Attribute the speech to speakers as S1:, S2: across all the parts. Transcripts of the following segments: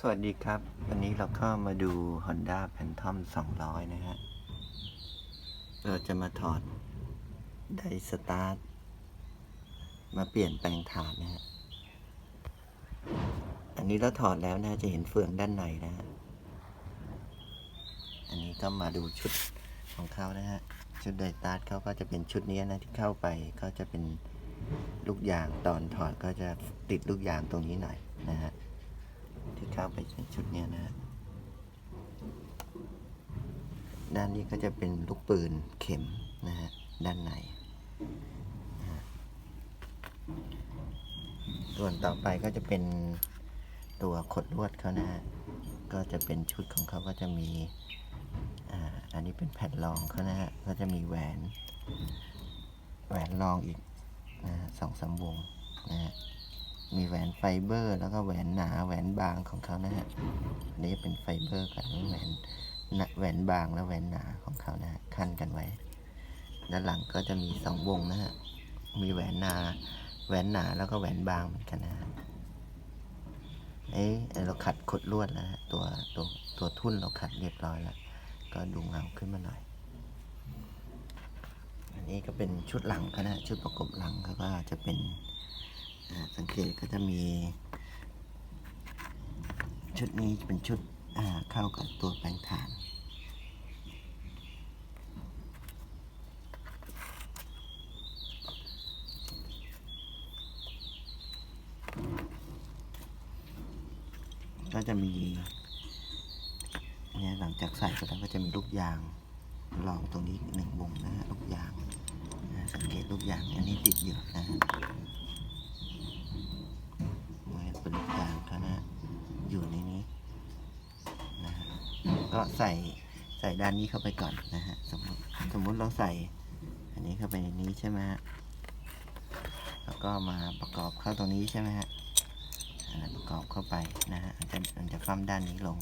S1: สวัสดีครับ วันนี้เราก็มาดู Honda Phantom 200 นะฮะ เราจะมาถอดไดสตาร์ทมาเปลี่ยนแปลงฐานนะฮะ อันนี้เราถอดแล้วนะจะเห็นเฟืองด้านในนะฮะ อันนี้ก็มาดูชุดของเขานะฮะ ชุดไดสตาร์ทเขาก็จะเป็นชุดนี้นะที่เข้าไปก็จะเป็นลูกยางตอนถอดก็จะติดลูกยางตรงนี้หน่อยนะฮะ เข้าไปชุดเนี้ยนะฮะด้านนี้ก็จะเป็นลูกปืนเข็มนะฮะด้านในส่วนต่อไปก็จะเป็นตัวขดลวดเขานะฮะก็จะเป็นชุดของเขาก็จะมีอ่าอันนี้เป็นแผ่นรองเขานะฮะก็จะมีแหวนแหวนรองอีกนะฮะสองสามวงนะฮะ มีแหวนไฟเบอร์ แล้วก็แหวนหนาแหวนบางของเขานะฮะนี้เป็นไฟเบอร์กับแหวนหนาแหวนบางและแหวนหนาของเขานะฮะขั้นกันไว้ ด้านหลังก็จะมีสองวงนะฮะมีแหวนหนาแหวนหนาแล้วก็แหวนบางเหมือนกันนะฮะเอ๊ะเราขัดขดลวดแล้วฮะตัวตัวตัวทุ่นเราขัดเรียบร้อยแล้วก็ดูเงาขึ้นมาหน่อย อันนี้ก็เป็นชุดหลังเขานะชุดประกบหลังเขาก็จะเป็น สังเกตก็จะมี ชุดนี้เป็นชุดเข้ากับตัวแปลงฐานก็จะมีเนี่ยหลังจากใส่ไปแล้วก็จะมีลูกยางรองตรงนี้หนึ่งวงนะฮะลูกยางสังเกตลูกยางอันนี้ติดอยู่นะฮะ เนี่ยเป็นลูกยางเขานะอยู่ในนี้นะฮะ ก็ใส่ใส่ด้านนี้เข้าไปก่อนนะฮะสมมติสมมติเราใส่ อันนี้เข้าไปในนี้ใช่ไหมฮะแล้วก็มาประกอบเข้าตรงนี้ใช่ไหมฮะประกอบเข้าไปนะฮะมันจะมันจะคว่ำด้านนี้ลง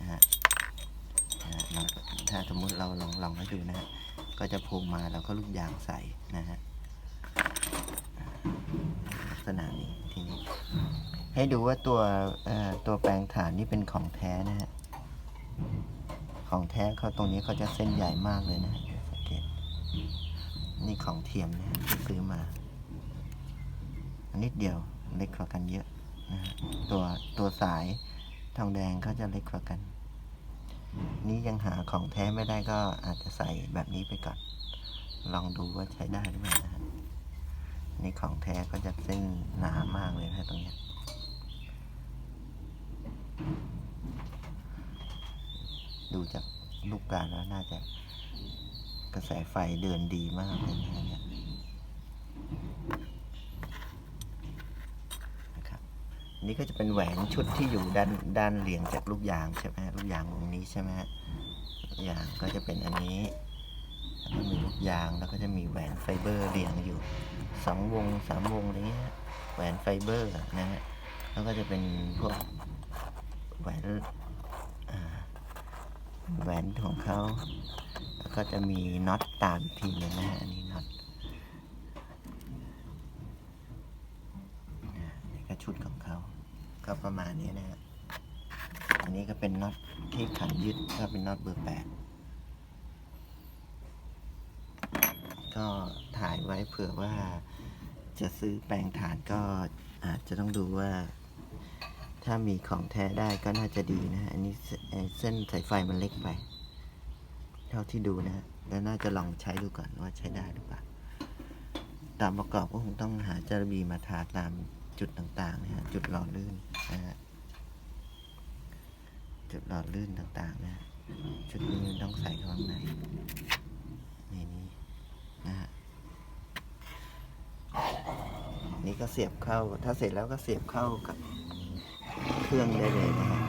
S1: นะฮะถ้าสมมุติเราลองลองให้ดูนะฮะก็จะโผล่มาแล้วก็ลูกยางใส่นะฮะอ่าลักษณะนี้ทีนี้ให้ดูว่าตัวตัวแปลงฐานนี่เป็นของแท้นะฮะ ของแท้เขาตรงนี้เขาจะเส้นใหญ่มากเลยนะสังเกตนี่ของเทียมนะที่ซื้อมาอันนิดเดียวเล็กกว่ากันเยอะนะฮะตัวตัวสายทองแดงเขาจะเล็กกว่ากัน นี่ยังหาของแท้ไม่ได้ก็อาจจะใส่แบบนี้ไปก่อน ลองดูว่าใช้ได้หรือเปล่านะฮะนี่ของแท้ก็จะเส้นหนามากเลยนะตรงนี้ย ดู จากลูกการแล้วน่าจะกระแสไฟเดินดีมากเลยนะเนี่ยนะครับนนี้ก็จะเป็นแหวนชุดที่อยู่ด้านด้านเหลียงจากลูกยางใช่ไหมลูกยางวงนี้ใช่ไหมลูกยางก็จะเป็นอันนี้แล้วก็มีลูกยางแล้วก็จะมีแหวนไฟเบอร์เรียงอยู่สองวงสามวงอะไรเงี้ยแหวนไฟเบอร์นะฮะแล้วก็จะเป็นพวกแหวน แหวนของเขาแล้วก็จะมีน็อตตามอีกทีหนึงนะฮะอันนี้น็อตนี่ก็ชุดของเขาก็ประมาณนี้นะฮะอันนี้ก็เป็นน็อตที่ขันยึดก็เป็นน็อตเบอร์แปดก็ถ่ายไว้เผื่อว่าจะซื้อแปลงฐานก็อาจจะต้องดูว่า ถ้ามีของแท้ได้ก็น่าจะดีนะฮะ อันนี้เส้นสายไฟมันเล็กไป เท่าที่ดูนะฮะแล้วน่าจะลองใช้ดูก่อนว่าใช้ได้หรือเปล่า ตามประกอบก็คงต้องหาจารบีมาทาตามจุดต่างๆนะฮะ จุดหล่อลื่นนะฮะ จุดหล่อลื่นต่างๆนะฮะชุดนี้ต้องใส่ข้าข้างในนี่นี่นะฮะนี่ก็เสียบเข้า ถ้าเสร็จแล้วก็เสียบเข้ากับ เครื่อ